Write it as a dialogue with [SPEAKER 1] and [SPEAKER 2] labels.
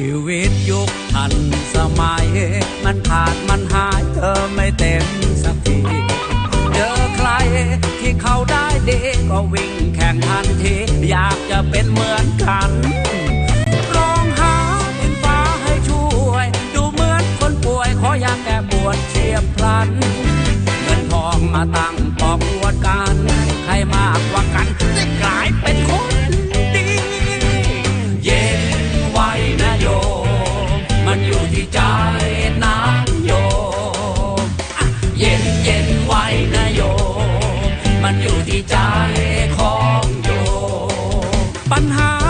[SPEAKER 1] ชีวิตยุคทันสมัย มันขาดมันหายเธอไม่เต็มสักทีเจอใครที่เขาได้ดีก็วิ่งแข่งทันทีอยากจะเป็นเหมือนกันร้องหาเห็นฟ้าให้ช่วย ดูเหมือนคนป่วยขออยากแก้ปวดเชียบพลันเงินทองมาตั้งปอกวดกัน ใครมากกว่ากันได้กลายเป็นคน ปัญหา